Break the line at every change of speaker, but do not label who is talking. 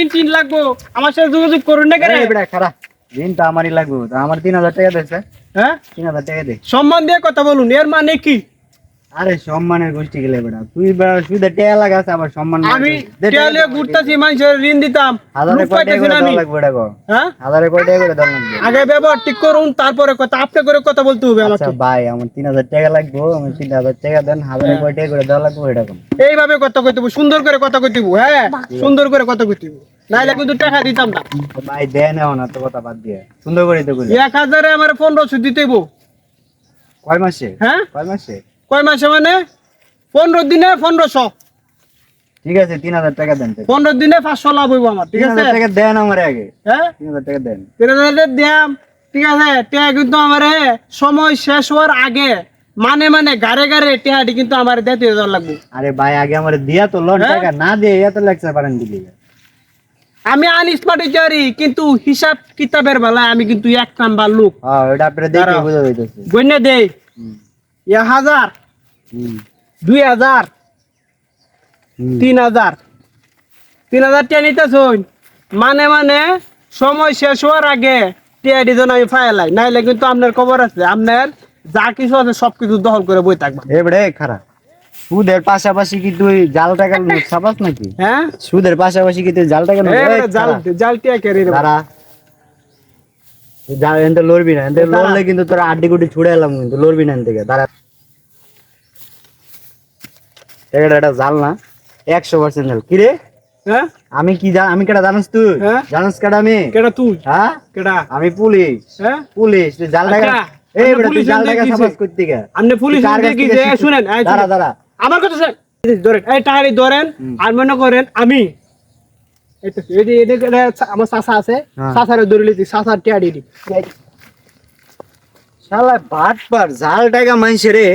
ঋণ তিন লাগবো। আমার সাথে যোগাযোগ করুন না কেন?
এই বেটা খারা ঋণ তো আমারই লাগবে। তো আমার তিন হাজার টাকা দিয়েছে।
হ্যাঁ?
তিন হাজার টাকা দে।
সম্মান দিয়ে কথা বলুন। এর মানে কি?
আরে সম্মানের গোষ্ঠী গেলে বেটা তুই বেটা শুধু টেয়া লাগাস আবার সম্মান
আমি
দে।
ঘুরতেছি মানুষের ঋণ দিতাম।
হাজারে কয় টাকা করে লাগবে কো?
হ্যাঁ?
হাজারে কয় টাকা করে দেওয়া লাগবে?
আগে ব্যবহার ঠিক করুন তারপরে কথা আপনি করে কথা বলতে হবে
আচ্ছা
আমাকে
ভাই আমার তিন হাজার টাকা লাগবে আমি তিন হাজার টাকা দেন হাজারে কয় টাকা করে দেওয়া লাগবে এটা কোন
এইভাবে কথা কইতে সুন্দর করে কথা কইতে হ্যাঁ? সুন্দর করে কথা কইতে। নাইলে কিন্তু টাকা দিতাম না।
ভাই দেন না তো কথা বাদ দিয়ে। সুন্দর করে তো বলি
এক হাজারে আমার পনেরোশো দিতে হইবো।
কয় মাসে?
হ্যাঁ?
কয় মাসে?
কয় মাসে মানে? পনেরো দিনে পনেরোশো।
ঠিক আছে তিন হাজার টাকা দেন
পনেরো দিনে পাঁচশো লাভ হইব আমার ঠিক আছে?
টাকা দেন আমার আগে।
হ্যাঁ?
তিন হাজার টাকা দেন।
তিন হাজার ঠিক আছে? টিয়া কিন্তু আমার সময় শেষ হওয়ার আগে মানে মানে গাড়ে গাড়ে টিয়াটি কিন্তু আমার দিতে লাগবে।
আরে ভাই আগে আমার দিয়া তো লোন
হ্যাঁ?
টাকা না দিয়ে এত লেকচার পারেন দিলি।
আমি আনস্মার্ট টিচারি কিন্তু হিসাব কিতাবের বেলায় আমি কিন্তু এক নাম্বার লোক।
হ্যাঁ ওটা আপনারা দেখে বুঝা হইতেছে
গণ্য দেই।
হুম,
হাজার। দুই হাজার। তিন হাজার। তিন হাজার টিয়া নিতেছ মানে মানে সময় শেষ হওয়ার আগে টিয়াটি যেন আমি ফাইলাই নাইলে কিন্তু আপনার খবর আছে আপনার যা কিছু আছে সবকিছু দখল করে বই থাকবা।
এবারে খারাপ সুদের পাশাপাশি কি তুই জাল টাকা ছাপাস নাকি?
হ্যাঁ?
সুদের পাশাপাশি কি তুই জাল টাকা
জাল জাল টিয়া কেড়ে
তুই জাল এনতে লড়বি না এনতে লড়লে কিন্তু তোর আড্ডি গুটি ছুড়ে এলাম কিন্তু লড়বি না এন থেকে দাঁড়া। এটা এটা জাল না একশো পার্সেন্ট জাল। কিরে
হ্যাঁ?
আমি কি আমি কেটা জানিস তুই?
হ্যাঁ?
জানিস কেটা আমি?
কেডা তুই?
হ্যাঁ?
কেডা
আমি পুলিশ।
হ্যাঁ?
পুলিশ। তুই জাল টাকা
আচ্ছা,
এই বেটা তুই জাল টাকা
কিসে?
করতে গা
আপনি পুলিশ কি যে শুনেন
দাঁড়া দাঁড়া।
আমার কথা এই ধরেন এই টাকাটি ধরেন আর মনে করেন আমি আমার চাষা আছে।
হ্যাঁ।
চাষারে ধরে লিখি চাষার টিয়াডি
শালা বাট জাল টাকা মাইছে রে।